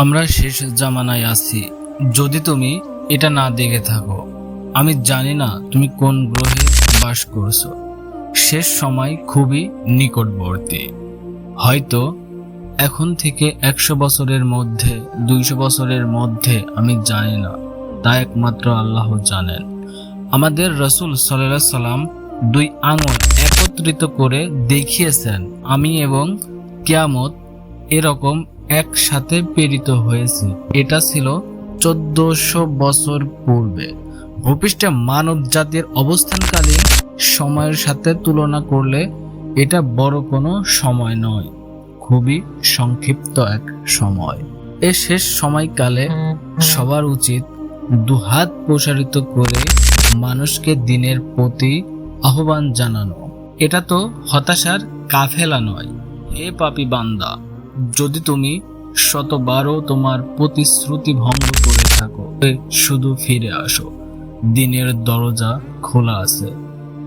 আমরা শেষ জামানায় আছি। যদি তুমি এটা না দেখে থাকো, আমি জানি না তুমি কোন গ্রহে বাস করছ। শেষ সময় খুবই নিকটবর্তী। হয়তো এখন থেকে একশো বছরের মধ্যে, দুইশো বছরের মধ্যে, আমি জানি না। তা একমাত্র আল্লাহ জানেন। আমাদের রসুল সাল্লাহ সাল্লাম দুই আঙুল একত্রিত করে দেখিয়েছেন, আমি এবং কিয়ামত এরকম একসাথে প্রেরিত হয়েছে। এটা ছিল চোদ্দশো বছর পূর্বে। ভূপৃষ্ঠে মানব জাতির অবস্থানকালীন সময়ের সাথে তুলনা করলে এটা বড় কোনো সময় নয়। খুবই সংক্ষিপ্ত এক সময়। এ শেষ সময়কালে সবার উচিত দুহাত প্রসারিত করে মানুষকে দিনের প্রতি আহ্বান জানানো। এটা তো হতাশার কাফেলা নয়। হে পাপি বান্দা যদি তুমি শতবারও তোমার প্রতিশ্রুতি ভঙ্গ করে থাকো শুধু ফিরে আসো। দিনের দরজা খোলা আছে।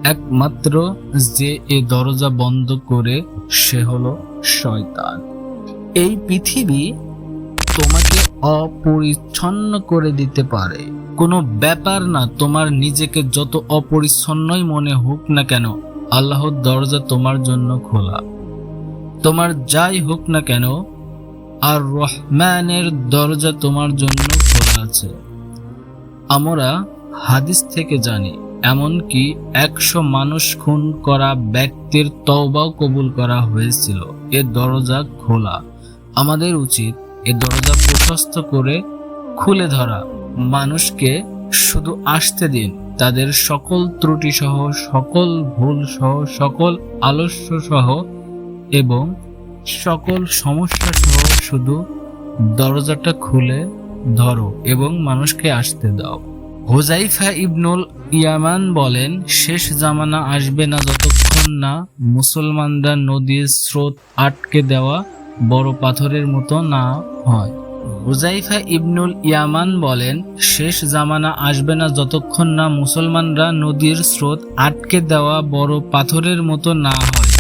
একমাত্র যে এ দরজা বন্ধ করে, সে হলো শয়তান। এই পৃথিবী তোমাকে অপরিচ্ছন্ন করে দিতে পারে। কোনো ব্যাপার না, তোমার নিজেকে যত অপরিচ্ছন্নই মনে হোক না কেন, আল্লাহর দরজা তোমার জন্য খোলা। তোমার যাই হোক না কেন, আর রহমানের দরজা তোমার জন্য খোলা আছে। আমরা হাদিস থেকে জানি, এমনকি একশো মানুষ খুন করা ব্যক্তির তওবাও কবুল করা হয়েছিল। এ দরজা খোলা। আমাদের উচিত এ দরজা প্রশস্ত করে খুলে ধরা। মানুষকে শুধু আসতে দিন, তাদের সকল ত্রুটি সহ সকল ভুল সহ সকল আলস্য সহ এবং সকল সমস্যা সহ শুধু দরজাটা খুলে ধরো এবং মানুষকে আসতে দাও। হোজাইফা ইবনুল ইয়ামান বলেন, শেষ জামানা আসবে না যতক্ষণ না মুসলমানরা নদীর স্রোত আটকে দেওয়া বড় পাথরের মতো না হয়। হুজাইফা ইবনুল ইয়ামান বলেন, শেষ জামানা আসবে না যতক্ষণ না মুসলমানরা নদীর স্রোত আটকে দেওয়া বড় পাথরের মতো না হয়।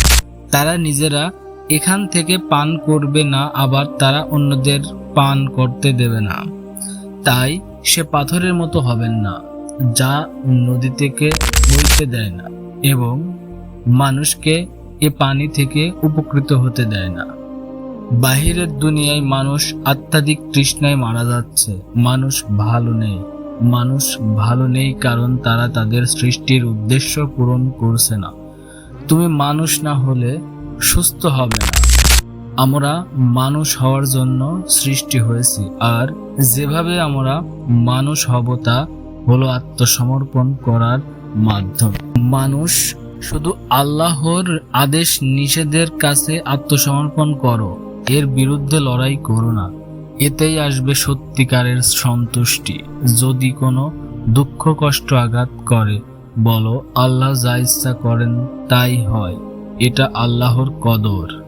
তারা নিজেরা এখান থেকে পান করবে না, আবার তারা অন্যদের পান করতে দেবে না। তাই সে পাথরের মতো হবেন না, যা নদী থেকে বইতে দেয় না, এবং মানুষকে এ পানি থেকে উপকৃত হতে দেয় না। বাহিরের দুনিয়ায় মানুষ আত্মাধিক তৃষ্ণায় মারা যাচ্ছে, মানুষ ভালো নেই, মানুষ ভালো নেই কারণ তারা তাদের সৃষ্টির উদ্দেশ্য পূরণ করছে না। তুমি মানুষ না হলে সুস্থ হবে না। আমরা মানুষ হওয়ার জন্য সৃষ্টি হয়েছি, আর যেভাবে আমরা মানুষ হব তা হলো আত্মসমর্পণ করার মাধ্যম। মানুষ শুধু আল্লাহর আদেশ নিষেধের কাছে আত্মসমর্পণ করো, এর বিরুদ্ধে লড়াই করো না। এতেই আসবে সত্যিকারের সন্তুষ্টি, যদি কোনো দুঃখ কষ্ট আঘাত করে। বলো আল্লাহ যা ইচ্ছা করেন তাই হয়। এটা আল্লাহর কদর।